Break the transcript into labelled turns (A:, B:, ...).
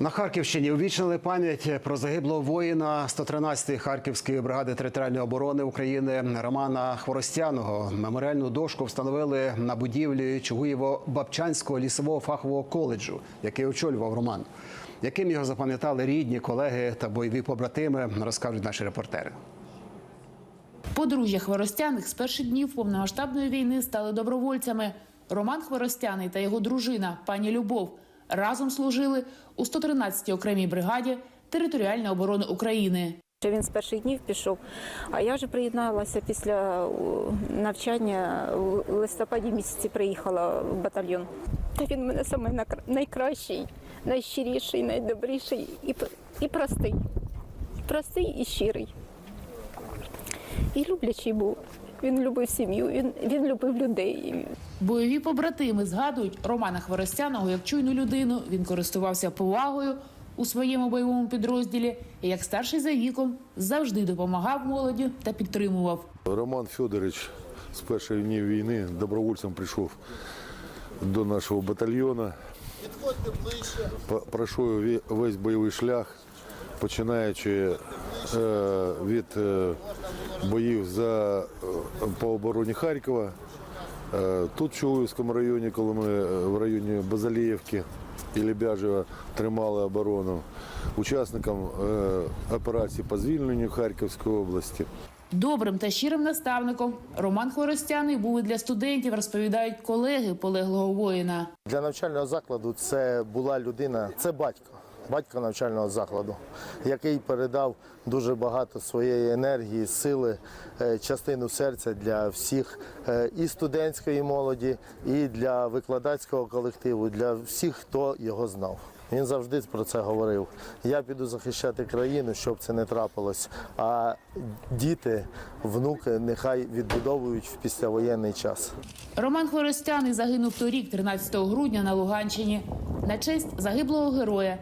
A: На Харківщині увічнили пам'ять про загиблого воїна 113-ї Харківської бригади територіальної оборони України Романа Хворостяного. Меморіальну дошку встановили на будівлі Чугуєво-Бабчанського лісового фахового коледжу, який очолював Роман. Яким його запам'ятали рідні, колеги та бойові побратими, розкажуть наші репортери.
B: Подружжя Хворостяних з перших днів повномасштабної війни стали добровольцями. Роман Хворостяний та його дружина, пані Любов, разом служили у 113-й окремій бригаді територіальної оборони України.
C: Він з перших днів пішов, а я вже приєдналася після навчання у листопаді місяці приїхала в батальйон. Та він мене саме найкращий, найщиріший, найдобріший і, і простий. Простий і щирий. І люблячий був. Він любив сім'ю, він, він любив людей.
B: Бойові побратими згадують Романа Хворостяного як чуйну людину. Він користувався повагою у своєму бойовому підрозділі і як старший за віком завжди допомагав молоді та підтримував.
D: Роман Федорович з перших днів війни добровольцем прийшов до нашого батальйону. По- Пройшов ві- весь бойовий шлях, починаючи від е, боїв за, е, по обороні Харкова. Е, Тут в Чугуївському районі, коли ми е, в районі Базаліївки і Лебяжева тримали оборону, учасником е, операції по звільненню Харківської області.
B: Добрим та щирим наставником Роман Хворостяний був і для студентів, розповідають колеги полеглого воїна.
E: Для навчального закладу це була людина, це батько, батько навчального закладу, який передав дуже багато своєї енергії, сили, е, частину серця для всіх е, і студентської молоді, і для викладацького колективу, для всіх, хто його знав. Він завжди про це говорив. Я піду захищати країну, щоб це не трапилось. А діти, внуки нехай відбудовують в післявоєнний час.
B: Роман Хворостяний загинув торік, 13 грудня, на Луганщині. На честь загиблого героя